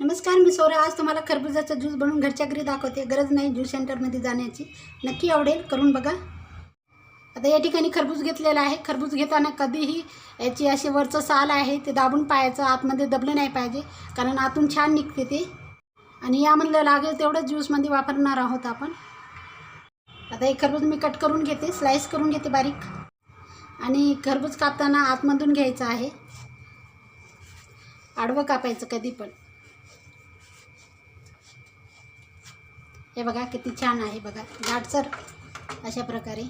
नमस्कार मी सोरा आज तुम्हाला खरबुजाचा ज्यूस बनवून घरच्या घरी दाखवते. गरज नाही ज्यूस सेंटरमध्ये जाण्याची. नक्की आवडेल. करून बघा. आता या ठिकाणी खरबूज घेतलेला आहे. खरबूज घेताना कधीही याची अशी वरचं साल आहे ते दाबून पाहायचं आतमध्ये दबलं नाही पाहिजे. कारण आतून छान निघते ते. आणि यामधलं लागेल तेवढं ज्यूसमध्ये वापरणार आहोत आपण. आता हे खरबूज मी कट करून घेते. स्लाईस करून घेते बारीक. आणि खरबूज कापताना आतमधून घ्यायचं आहे. आडवं कापायचं कधी पण. हे बघा किती छान आहे बघा. जाडसर अशा प्रकारे.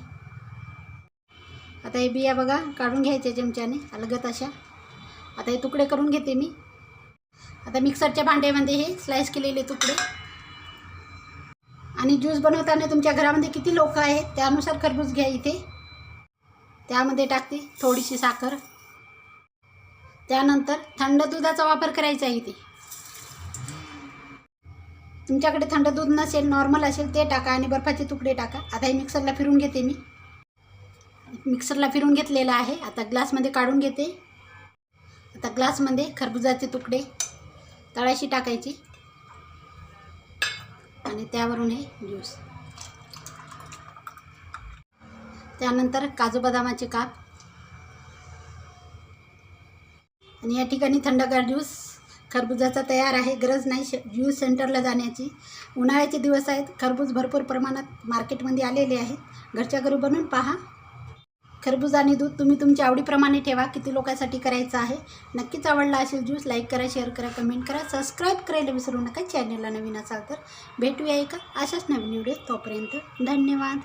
आता हे बिया बघा काढून घ्यायच्या चमच्याने अलगत अशा. आता हे तुकडे करून घेते मी. आता मिक्सरच्या भांड्यामध्ये हे स्लाइस केलेले तुकडे. आणि ज्यूस बनवताना तुमच्या घरामध्ये किती लोक आहेत त्यानुसार खरबूज घ्या इथे. त्यामध्ये टाकते थोडीशी साखर. त्यानंतर थंड दुधाचा वापर करायचा आहे इथे. तुमच्याकडे थंड दूध नसेल नॉर्मल असेल ते टाका आणि बर्फाचे तुकडे टाका. आता हे मिक्सरला फिरून घेते मी. मिक्सरला फिरून घेतलेलं आहे. आता ग्लासमध्ये काढून घेते. आता ग्लासमध्ये खरबुजाचे तुकडे तळाशी टाकायची. आणि त्यावरून हे ज्यूस त्यानंतर काजू बदामाचे काप. आणि या ठिकाणी थंडगार ज्यूस खरबुजाचा तयार आहे गरज नाही श ज्यूस सेंटरला जाण्याची. उन्हाळ्याचे दिवस आहेत खरबूज भरपूर प्रमाणात मार्केटमध्ये आलेले आहेत. घरच्या घरी बनवून पहा. खरबूज आणि दूध तुम्ही तुमच्या आवडीप्रमाणे ठेवा किती लोकांसाठी करायचं आहे. नक्कीच आवडला असेल ज्यूस लाईक करा शेअर करा कमेंट करा सबस्क्राईब करायला विसरू नका. चॅनलला नवीन असाल तर भेटूया एका अशाच नवीन व्हिडिओ तोपर्यंत. धन्यवाद.